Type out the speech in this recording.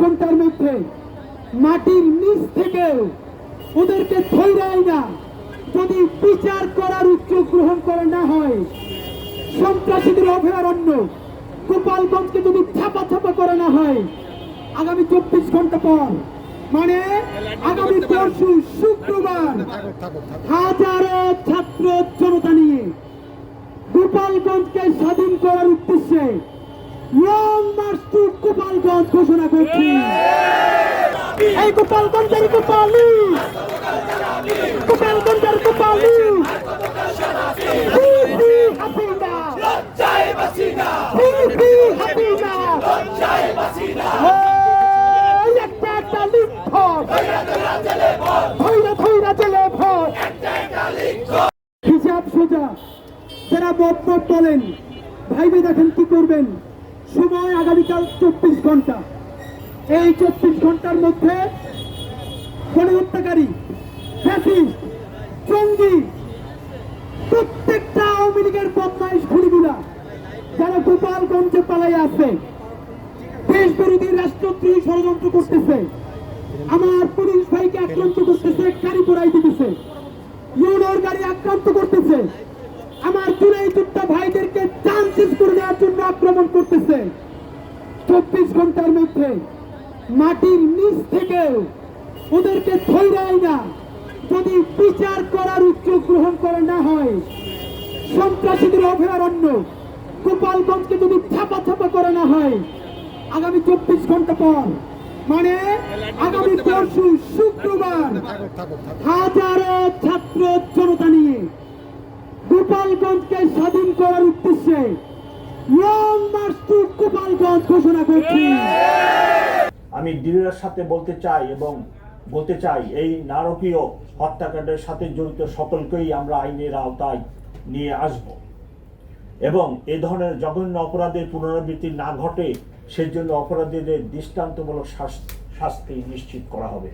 ঘণ্টার মধ্যে মাটির নিচ থেকেও ওদেরকে ধৈরাই না। যদি বিচার করার উদ্যোগ গ্রহণ করা না হয়, সন্ত্রাসীদের অভয়ারণ্য গোপালগঞ্জকে যদি ছাপা ছাপা করা না হয়, আগামী চব্বিশ ঘণ্টা পর মানে আগামী পরশু শুক্রবার, হাজারো ছাত্র জনতা নিয়ে গোপালগঞ্জকে স্বাধীন করার উদ্দেশ্যে লং মার্চ টু গোপালগঞ্জ ঘোষণা করছি। এই গোপালগঞ্জের গোপালি। গোপালগঞ্জের গোপালি। হিসাব সোজা। যারা মত বলেন, ভাইবে দেখেন কি করবেন? সময় আগামীকাল চব্বিশ ঘণ্টা। এই চব্বিশ ঘণ্টার মধ্যে গণহত্যাকারী ফ্যাসিস্ট, জঙ্গি, প্রত্যেকটা আওয়ামী লীগের বদমাইশ খুনিগুলা যারা গোপালগঞ্জে পালাই আছে দেশ বিরোধী রাষ্ট্রদ্রোহী ষড়যন্ত্র করতেছে, আমার পুলিশ ভাইকে আক্রান্ত করতেছে, গাড়ি পোড়াই দিতেছে ইউনোর গাড়ি আক্রান্ত করতেছে, আমার চুরাই যোদ্ধা চব্বিশ মধ্যে, মাটির নিচ থেকেও ওদেরকে ধৈরাই না। যদি বিচার করার উদ্যোগ গ্রহণ করা না হয়, সন্ত্রাসীদের অভয়ারণ্য গোপালগঞ্জকে যদি ছাপা ছাপা করা না হয়, আগামী চব্বিশ ঘণ্টা পর মানে আগামী পরশু শুক্রবার, হাজারো ছাত্র জনতা নিয়ে গোপালগঞ্জকে স্বাধীন করার উদ্দেশ্যে লং মার্চ টু গোপালগঞ্জ ঘোষণা করছি। আমি দৃঢ়ের সাথে বলতে চাই এবং বলতে চাই, এই নারকীয় হত্যাকাণ্ডের সাথে জড়িত সকলকেই আমরা আইনের আওতায় নিয়ে আসব। এবং এ ধরনের জঘন্য অপরাধের পুনরাবৃত্তি না ঘটে, সেজন্য অপরাধীদের দৃষ্টান্তমূলক শাস্তি নিশ্চিত করা হবে।